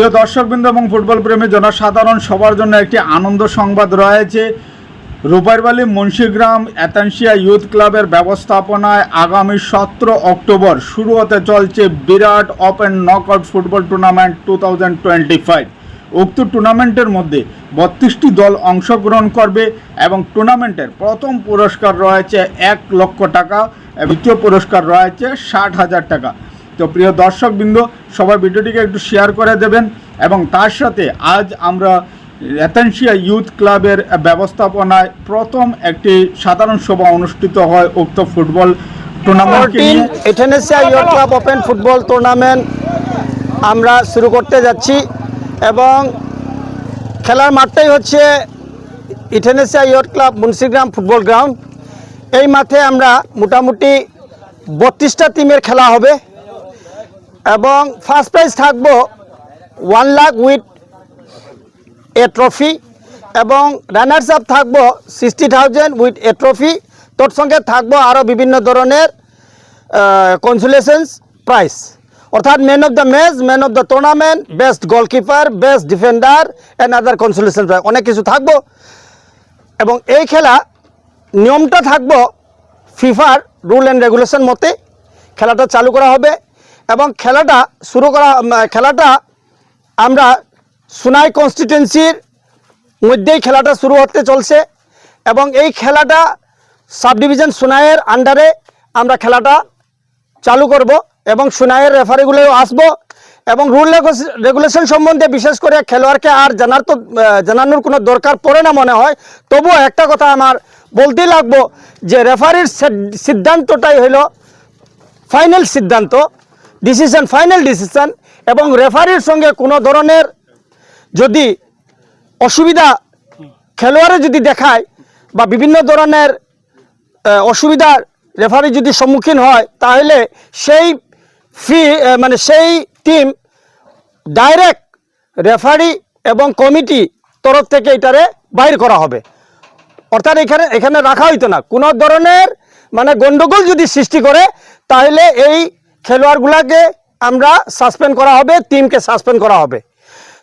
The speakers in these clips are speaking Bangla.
প্রিয় দর্শকবৃন্দ এবং ফুটবল প্রেমী জনসাধারণ, সবার জন্য একটি আনন্দ সংবাদ রয়েছে। রূপারবালি মুন্সিগ্রাম অ্যাথানসিয়া ইউথ ক্লাবের ব্যবস্থাপনায় আগামী সতেরো অক্টোবর শুরু হতে চলছে বিরাট open knockout football tournament two thousand twenty five. উক্ত টুর্নামেন্টের মধ্যে বত্রিশটি দল অংশগ্রহণ করবে এবং টুর্নামেন্টের প্রথম পুরস্কার রয়েছে এক লক্ষ টাকা, দ্বিতীয় পুরস্কার রয়েছে ষাট হাজার টাকা। তো প্রিয় দর্শকবৃন্দ সবাই ভিডিওটিকে একটু শেয়ার করে দেবেন এবং তার সাথে আজ আমরা অ্যাথেন্সিয়া ইউথ ক্লাবের ব্যবস্থাপনায় প্রথম একটি সাধারণ সভা অনুষ্ঠিত হয় উক্ত ফুটবল নিয়ে। ইথেনেসিয়া ক্লাব ওপেন ফুটবল টুর্নামেন্ট আমরা শুরু করতে যাচ্ছি এবং খেলার মাঠটাই হচ্ছে ইথেনেসিয়া ইয়র ক্লাব মুন্সিগ্রাম ফুটবল গ্রাউন্ড। এই মাঠে আমরা মোটামুটি বত্রিশটা টিমের খেলা হবে। এবং ফার্স্ট প্রাইজ থাকব one lakh with a trophy এবং রানার্স আপ থাকব sixty thousand with a trophy তোর সঙ্গে থাকব আরও বিভিন্ন ধরনের কনসুলেশনস প্রাইস অর্থাৎ man of the match man of the tournament best goalkeeper best defender and other consolation prize অনেক কিছু থাকব। এবং এই খেলা নিয়মটা থাকব ফিফার রুল অ্যান্ড রেগুলেশন মতে। খেলাটা চালু করা হবে। এবং খেলাটা শুরু করা খেলাটা আমরা সুনাই কনস্টিটুয়েন্সির মধ্যেই খেলাটা শুরু হতে চলছে এবং এই খেলাটা সাব ডিভিশন সুনাইয়ের আন্ডারে আমরা খেলাটা চালু করব এবং সুনাইয়ের রেফারিগুলোও আসব এবং রুল রেগুলেশন সম্বন্ধে বিশেষ করে খেলোয়াড়কে আর জানার তো জানানোর কোনো দরকার পড়ে না মনে হয়। তবুও একটা কথা আমার বলতেই লাগবো যে রেফারির সিদ্ধান্তটাই হলো ফাইনাল সিদ্ধান্ত। ডিসিশন ফাইনাল ডিসিশন এবং রেফারির সঙ্গে কোনো ধরনের যদি অসুবিধা খেলোয়াড়ে যদি দেখায় বা বিভিন্ন ধরনের অসুবিধার রেফারি যদি সম্মুখীন হয়, তাহলে সেই ফি মানে সেই টিম ডাইরেক্ট রেফারি এবং কমিটি তরফ থেকে এটারে বাইর করা হবে। অর্থাৎ এখানে এখানে রাখা হইতো না। কোনো ধরনের মানে গন্ডগোল যদি সৃষ্টি করে, তাহলে এই খেলোয়াড়গুলাকে আমরা সাসপেন্ড করা হবে টিমকে সাসপেন্ড করা হবে।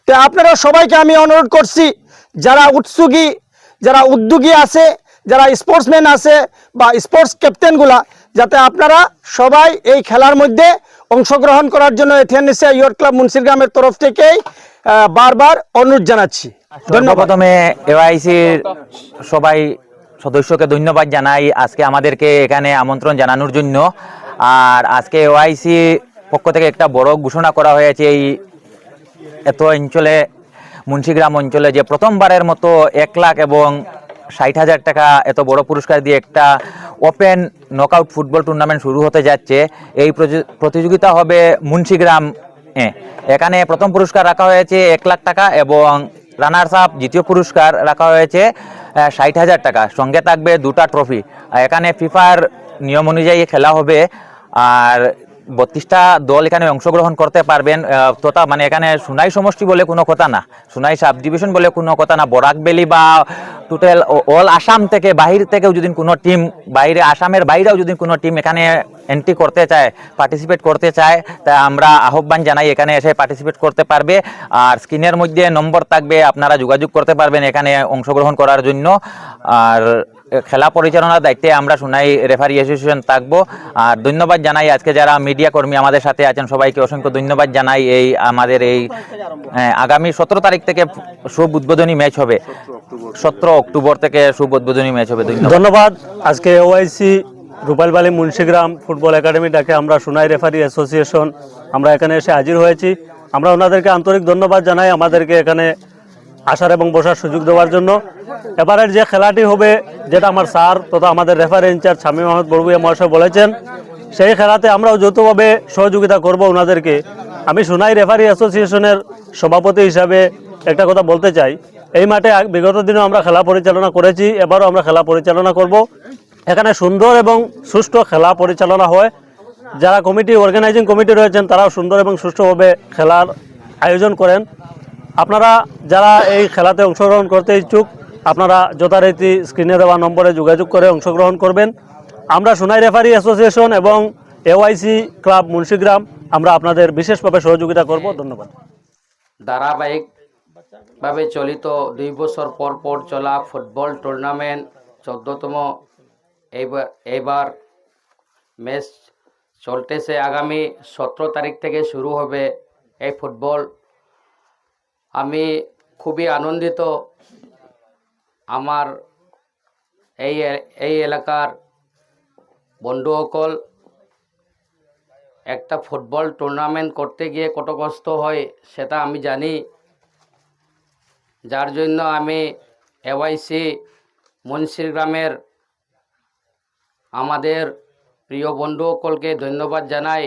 তো আপনারা সবাইকে আমি অনুরোধ করছি যারা উৎসুকী যারা উদ্যোগী আছে যারা স্পোর্টসম্যান আছে বা স্পোর্টস ক্যাপ্টেনগুলা যাতে আপনারা সবাই এই খেলার মধ্যে অংশগ্রহণ করার জন্য এথিয়ান এথিয়ানিসিয়া ইয়র ক্লাব মুন্সিরগ্রামের তরফ থেকেই বারবার অনুরোধ জানাচ্ছি। ধন্যবাদ। প্রথমে এওআইসির সবাই সদস্যকে ধন্যবাদ জানাই। আজকে আমাদেরকে এখানে আমন্ত্রণ জানানোর জন্য। আর আজকে এওআইসি পক্ষ থেকে একটা বড় ঘোষণা করা হয়েছে এই এত অঞ্চলে, মুন্সিগ্রাম অঞ্চলে যে প্রথমবারের মতো এক লাখ এবং ষাট হাজার টাকা এত বড় পুরস্কার দিয়ে একটা ওপেন নকআউট ফুটবল টুর্নামেন্ট শুরু হতে যাচ্ছে এই প্রতি- প্রতিযোগিতা হবে মুন্সিগ্রাম। এখানে প্রথম পুরস্কার রাখা হয়েছে এক লাখ টাকা এবং রানার্স আপ দ্বিতীয় পুরস্কার রাখা হয়েছে ষাট হাজার টাকা। সঙ্গে থাকবে দুটা ট্রফি। এখানে ফিফার নিয়ম অনুযায়ী খেলা হবে, আর বত্রিশটা দল এখানে অংশগ্রহণ করতে পারবেন। তথা মানে এখানে সোনাই সমষ্টি বলে কোনো কথা না। সোনাই সাব ডিভিশন বলে কোনো কথা না। বরাক বেলি বা টোটাল অল আসাম থেকে বাহির থেকেও যদি কোনো টিম বাইরে আসামের বাইরেও যদি কোনো টিম এখানে এন্ট্রি করতে চায় পার্টিসিপেট করতে চায়, তা আমরা আহ্বান জানাই এখানে এসে পার্টিসিপেট করতে পারবে। আর স্ক্রিনের মধ্যে নম্বর থাকবে, আপনারা যোগাযোগ করতে পারবেন এখানে অংশগ্রহণ করার জন্য। আর খেলা পরিচালনার দায়িত্বে আমরা শুনাই রেফারি অ্যাসোসিয়েশন থাকব। আর ধন্যবাদ জানাই আজকে যারা মিডিয়া কর্মী আমাদের সাথে আছেন সবাইকে অসংখ্য ধন্যবাদ জানাই এই আমাদের এই হ্যাঁ, আগামী সতেরো তারিখ থেকে শুভ উদ্বোধনী ম্যাচ হবে। সতেরো অক্টোবর থেকে শুভ উদ্বোধনী ম্যাচ হবে। ধন্যবাদ। ধন্যবাদ। আজকে OIC Rupalbali Munshigram football academy ডাকে আমরা সোনাই রেফারি অ্যাসোসিয়েশন আমরা এখানে এসে হাজির হয়েছি। আমরা ওনাদেরকে আন্তরিক ধন্যবাদ জানাই। আমাদেরকে এখানে আসার এবং বসার সুযোগ দেওয়ার জন্য। এবারের যে খেলাটি হবে, যেটা আমার স্যার তথা আমাদের রেফারি ইনচার্জ শামীম আহমদ বড়বুয়া মহাশয় বলেছেন, সেই খেলাতে আমরাও যৌথভাবে সহযোগিতা করব ওনাদেরকে। আমি সোনাই রেফারি অ্যাসোসিয়েশনের সভাপতি হিসাবে একটা কথা বলতে চাই। এই মাঠে বিগত দিনেও আমরা খেলা পরিচালনা করেছি, এবারও আমরা খেলা পরিচালনা করব। এখানে সুন্দর এবং সুষ্ঠু খেলা পরিচালনা হয়। যারা কমিটি অর্গানাইজিং কমিটি রয়েছেন, তারাও সুন্দর এবং সুষ্ঠুভাবে খেলার আয়োজন করেন। আপনারা যারা এই খেলাতে অংশগ্রহণ করতে ইচ্ছুক, আপনারা যথারীতি স্ক্রিনে দেওয়া নম্বরে যোগাযোগ করে অংশগ্রহণ করবেন। আমরা সোনাই রেফারি অ্যাসোসিয়েশন এবং এওআইসি ক্লাব মুন্সিগ্রাম, আমরা আপনাদের বিশেষভাবে সহযোগিতা করব। ধন্যবাদ। ধারাবাহিকভাবে চলিত দুই বছর পর পর চলা ফুটবল টুর্নামেন্ট চোদ্দতম এইবার এইবার ম্যাচ চলতেছে। আগামী সতেরো তারিখ থেকে শুরু হবে এই ফুটবল আমি খুবই আনন্দিত আমার এই এই এলাকার বন্ধুসকল। একটা ফুটবল টুর্নামেন্ট করতে গিয়ে কত কষ্ট হয়, সেটা আমি জানি। যার জন্য আমি এওয়াইসি মুন্সির গ্রামের আমাদের প্রিয় বন্ধুসকলকে ধন্যবাদ জানাই।